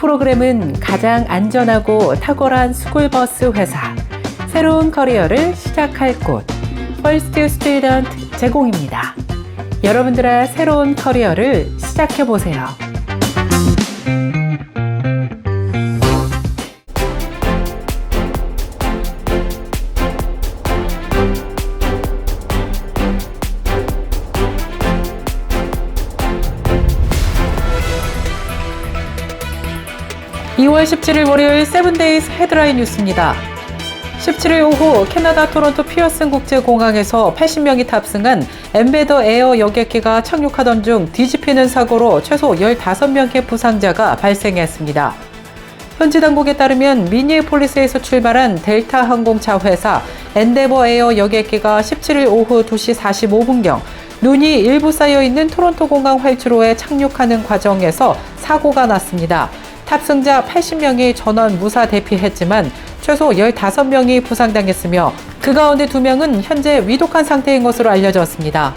프로그램은 가장 안전하고 탁월한 스쿨버스 회사, 새로운 커리어를 시작할 곳, 퍼스트 스튜던트 제공입니다. 여러분들의 새로운 커리어를 시작해보세요. 17일) 월요일 세븐데이즈 헤드라인 뉴스입니다. 17일 오후 캐나다 토론토 피어슨 국제공항에서 80명이 탑승한 엠베더 에어 여객기가 착륙하던 중 뒤집히는 사고로 최소 15명의 부상자가 발생했습니다. 현지 당국에 따르면 미니애폴리스에서 출발한 델타 항공차 회사 엔데버 에어 여객기가 17일 오후 2시 45분경 눈이 일부 쌓여 있는 토론토 공항 활주로에 착륙하는 과정에서 사고가 났습니다. 탑승자 80명이 전원 무사 대피했지만 최소 15명이 부상당했으며 그 가운데 2명은 현재 위독한 상태인 것으로 알려졌습니다.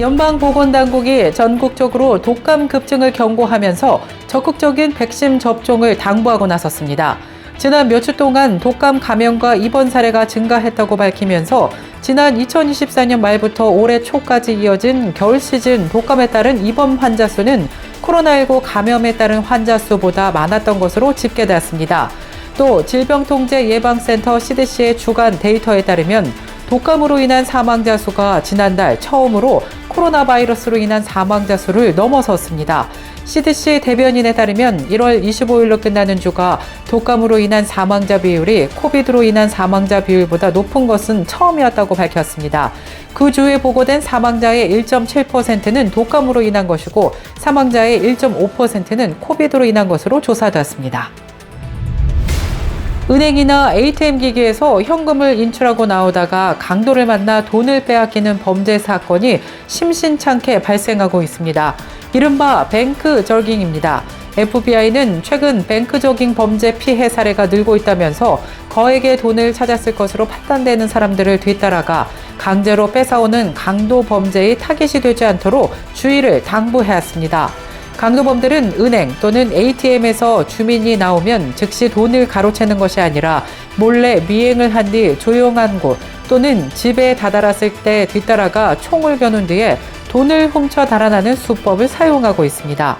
연방보건당국이 전국적으로 독감 급증을 경고하면서 적극적인 백신 접종을 당부하고 나섰습니다. 지난 몇 주 동안 독감 감염과 입원 사례가 증가했다고 밝히면서 지난 2024년 말부터 올해 초까지 이어진 겨울 시즌 독감에 따른 입원 환자 수는 코로나19 감염에 따른 환자 수보다 많았던 것으로 집계되었습니다. 또 질병통제예방센터 CDC의 주간 데이터에 따르면 독감으로 인한 사망자 수가 지난달 처음으로 코로나 바이러스로 인한 사망자 수를 넘어섰습니다. CDC 대변인에 따르면 1월 25일로 끝나는 주가 독감으로 인한 사망자 비율이 코비드로 인한 사망자 비율보다 높은 것은 처음이었다고 밝혔습니다. 그 주에 보고된 사망자의 1.7%는 독감으로 인한 것이고 사망자의 1.5%는 코비드로 인한 것으로 조사되었습니다. 은행이나 ATM 기기에서 현금을 인출하고 나오다가 강도를 만나 돈을 빼앗기는 범죄 사건이 심심찮게 발생하고 있습니다. 이른바 뱅크 절깅입니다. FBI는 최근 뱅크 저깅 범죄 피해 사례가 늘고 있다면서 거액의 돈을 찾았을 것으로 판단되는 사람들을 뒤따라가 강제로 뺏어오는 강도 범죄의 타깃이 되지 않도록 주의를 당부해왔습니다. 강도범들은 은행 또는 ATM에서 주민이 나오면 즉시 돈을 가로채는 것이 아니라 몰래 미행을 한 뒤 조용한 곳 또는 집에 다다랐을 때 뒤따라가 총을 겨눈 뒤에 돈을 훔쳐 달아나는 수법을 사용하고 있습니다.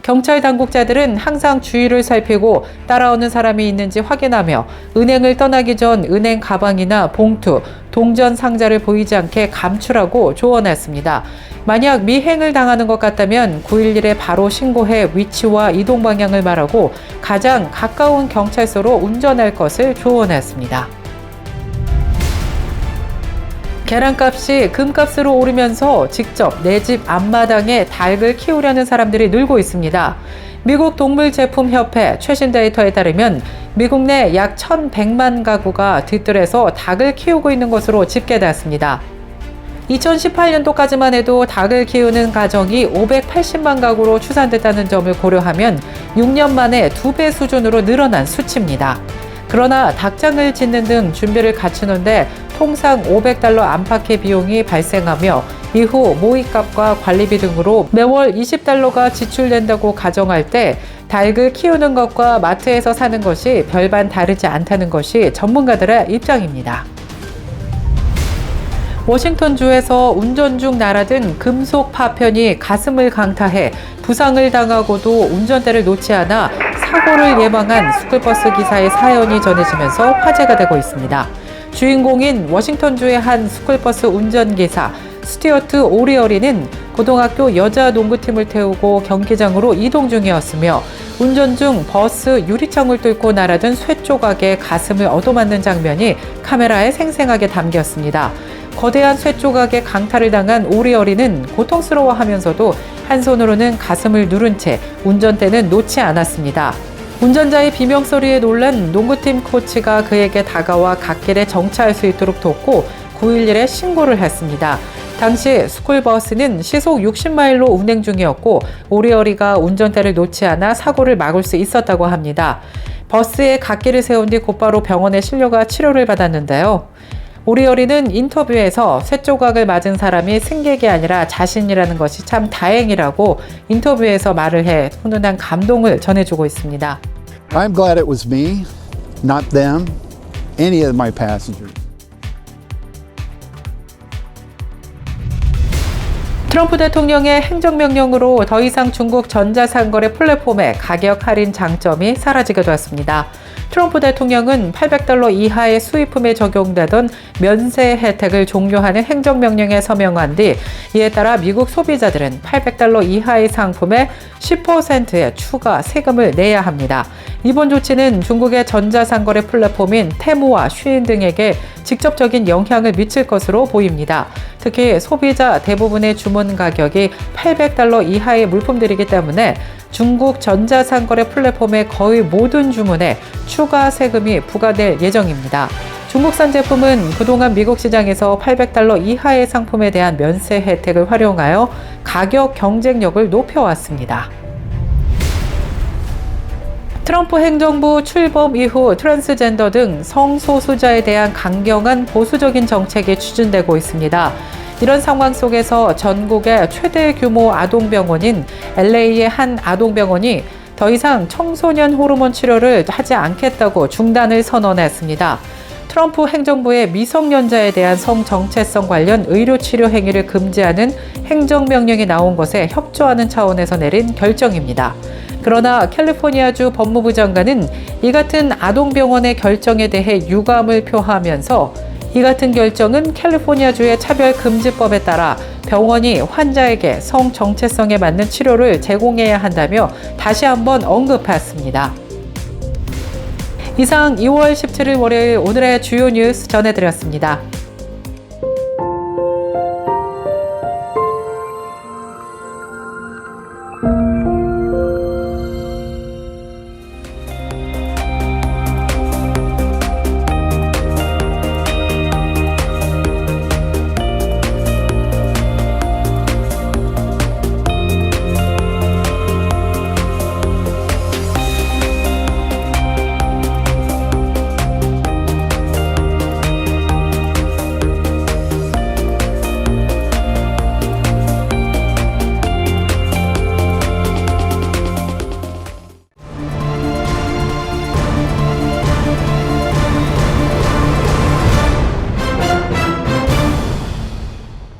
경찰 당국자들은 항상 주위를 살피고 따라오는 사람이 있는지 확인하며 은행을 떠나기 전 은행 가방이나 봉투, 동전 상자를 보이지 않게 감출하고 조언했습니다. 만약 미행을 당하는 것 같다면 911에 바로 신고해 위치와 이동 방향을 말하고 가장 가까운 경찰서로 운전할 것을 조언했습니다. 계란값이 금값으로 오르면서 직접 내 집 앞마당에 닭을 키우려는 사람들이 늘고 있습니다. 미국 동물제품협회 최신 데이터에 따르면 미국 내 약 1,100만 가구가 뒤뜰에서 닭을 키우고 있는 것으로 집계됐습니다. 2018년도까지만 해도 닭을 키우는 가정이 580만 가구로 추산됐다는 점을 고려하면 6년 만에 두배 수준으로 늘어난 수치입니다. 그러나 닭장을 짓는 등 준비를 갖추는데 통상 500달러 안팎의 비용이 발생하며 이후 모이값과 관리비 등으로 매월 20달러가 지출된다고 가정할 때 닭을 키우는 것과 마트에서 사는 것이 별반 다르지 않다는 것이 전문가들의 입장입니다. 워싱턴주에서 운전 중 날아든 금속 파편이 가슴을 강타해 부상을 당하고도 운전대를 놓지 않아 사고를 예방한 스쿨버스 기사의 사연이 전해지면서 화제가 되고 있습니다. 주인공인 워싱턴주의 한 스쿨버스 운전기사 스티어트 오리어리는 고등학교 여자 농구팀을 태우고 경기장으로 이동 중이었으며 운전 중 버스 유리창을 뚫고 날아든 쇠 조각에 가슴을 얻어맞는 장면이 카메라에 생생하게 담겼습니다. 거대한 쇠 조각에 강탈을 당한 오리어리는 고통스러워하면서도 한 손으로는 가슴을 누른 채 운전대는 놓지 않았습니다. 운전자의 비명 소리에 놀란 농구팀 코치가 그에게 다가와 갓길에 정차할 수 있도록 돕고 911에 신고를 했습니다. 당시 스쿨버스는 시속 60마일로 운행 중이었고 오리어리가 운전대를 놓지 않아 사고를 막을 수 있었다고 합니다. 버스에 갓길을 세운 뒤 곧바로 병원에 실려가 치료를 받았는데요. 오리어리는 인터뷰에서 쇠조각을 맞은 사람이 승객이 아니라 자신이라는 것이 참 다행이라고 인터뷰에서 말을 해 훈훈한 감동을 전해주고 있습니다. I'm glad it was me, not them, any of my passengers. 트럼프 대통령의 행정명령으로 더 이상 중국 전자상거래 플랫폼의 가격 할인 장점이 사라지게 되었습니다. 트럼프 대통령은 800달러 이하의 수입품에 적용되던 면세 혜택을 종료하는 행정명령에 서명한 뒤 이에 따라 미국 소비자들은 800달러 이하의 상품에 10%의 추가 세금을 내야 합니다. 이번 조치는 중국의 전자상거래 플랫폼인 테무와 쉬인 등에게 직접적인 영향을 미칠 것으로 보입니다. 특히 소비자 대부분의 주문 가격이 800달러 이하의 물품들이기 때문에 중국 전자상거래 플랫폼의 거의 모든 주문에 추가 세금이 부과될 예정입니다. 중국산 제품은 그동안 미국 시장에서 800달러 이하의 상품에 대한 면세 혜택을 활용하여 가격 경쟁력을 높여왔습니다. 트럼프 행정부 출범 이후 트랜스젠더 등 성소수자에 대한 강경한 보수적인 정책이 추진되고 있습니다. 이런 상황 속에서 전국의 최대 규모 아동병원인 LA의 한 아동병원이 더 이상 청소년 호르몬 치료를 하지 않겠다고 중단을 선언했습니다. 트럼프 행정부의 미성년자에 대한 성 정체성 관련 의료 치료 행위를 금지하는 행정명령이 나온 것에 협조하는 차원에서 내린 결정입니다. 그러나 캘리포니아주 법무부 장관은 이 같은 아동병원의 결정에 대해 유감을 표하면서 이 같은 결정은 캘리포니아주의 차별금지법에 따라 병원이 환자에게 성 정체성에 맞는 치료를 제공해야 한다며 다시 한번 언급했습니다. 이상 2월 17일 월요일 오늘의 주요 뉴스 전해드렸습니다.